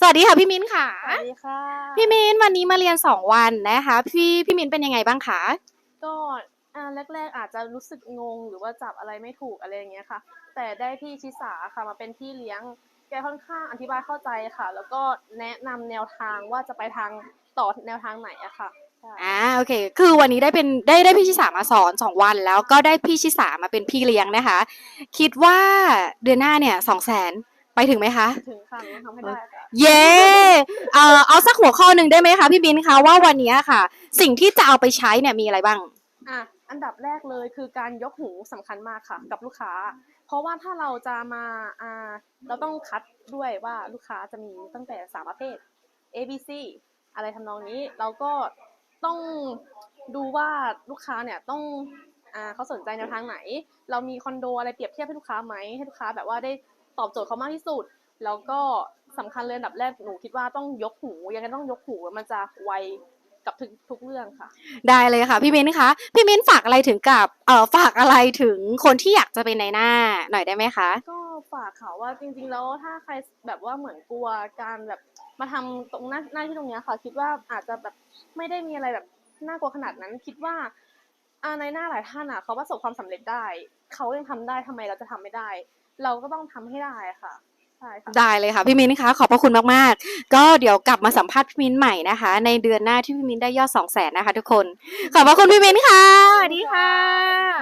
สวัสดีค่ะพี่มิ้นค่ะ สวัสดีค่ะ พี่มิ้นวันนี้มาเรียน2วันนะคะ พี่พี่มิ้นเป็นยังไงบ้างคะก็อ่าแรก ๆ อาจจะรู้สึกงงหรือว่าจับอะไรไม่ถูกอะไรอย่างเงี้ยค่ะ แต่ได้พี่ชิสาค่ะมาเป็นพี่เลี้ยงแกค่อนข้างอธิบายเข้าใจค่ะ แล้วก็แนะนำแนวทางว่าจะไปทางต่อแนวทางไหนอะค่ะใช่อ่าโอเค คือวันนี้ได้เป็นได้ได้พี่ชิสามาสอน2วัน แล้วก็ได้พี่ชิสามาเป็นพี่เลี้ยงนะคะ คิดว่าเดือนหน้าเนี่ยสองแสน ไปถึงไหมคะ ถึงค่ะหนูทำให้ได้ค่ะ เย้เอ่อเอาสักหัวข้อหนึ่งได้ไหมคะพี่มิ้นคะว่าวันนี้ค่ะ สิ่งที่จะเอาไปใช้เนี่ยมีอะไรบ้าง อะอันดับแรกเลยคือการยกหูสำคัญมากค่ะ กับลูกค้า เพราะว่าถ้าเราจะมาอ่าเราต้องคัดด้วยว่าลูกค้าจะมีตั้งแต่สามประเภท A B C อะไรทำนองนี้เราก็ต้องดูว่าลูกค้าเนี่ยต้องอ่าเขาสนใจแนวทางไหน เรามีคอนโดอะไรเปรียบเทียบให้ลูกค้าไหมให้ลูกค้าแบบว่าได้ ตอบโจทย์เขามากที่สุด แล้วก็สำคัญเลยอันดับแรกหนูคิดว่าต้องยกหู ยังไงต้องยกหูมันจะไวกับทุกทุกเรื่องค่ะ ได้เลยค่ะพี่มิ้นคะพี่มิ้นฝากอะไรถึงกับเอ่อฝากอะไรถึงคนที่อยากจะเป็นในหน้าหน่อยได้ไหมคะ ก็ฝากค่ะว่าจริงๆแล้วถ้าใครแบบว่าเหมือนกลัวการแบบมาทำตรงหน้าหน้าที่ตรงเนี้ยค่ะ คิดว่าอาจจะแบบไม่ได้มีอะไรแบบน่ากลัวขนาดนั้น คิดว่า อ่าในหน้าหลายท่านอะเขาประสบความสำเร็จได้ เขายังทำได้ทำไมเราจะทำไม่ได้ เราก็ต้องทำให้ได้ค่ะใช่ค่ะได้เลยค่ะพี่มิ้นคะขอบพระคุณมากๆ ก็เดี๋ยวกลับมาสัมภาษณ์พี่มิ้นใหม่นะคะ ในเดือนหน้าที่พี่มิ้นได้ยอดสองแสนนะคะ ทุกคน ขอบพระคุณพี่มิ้นค่ะสวัสดีค่ะ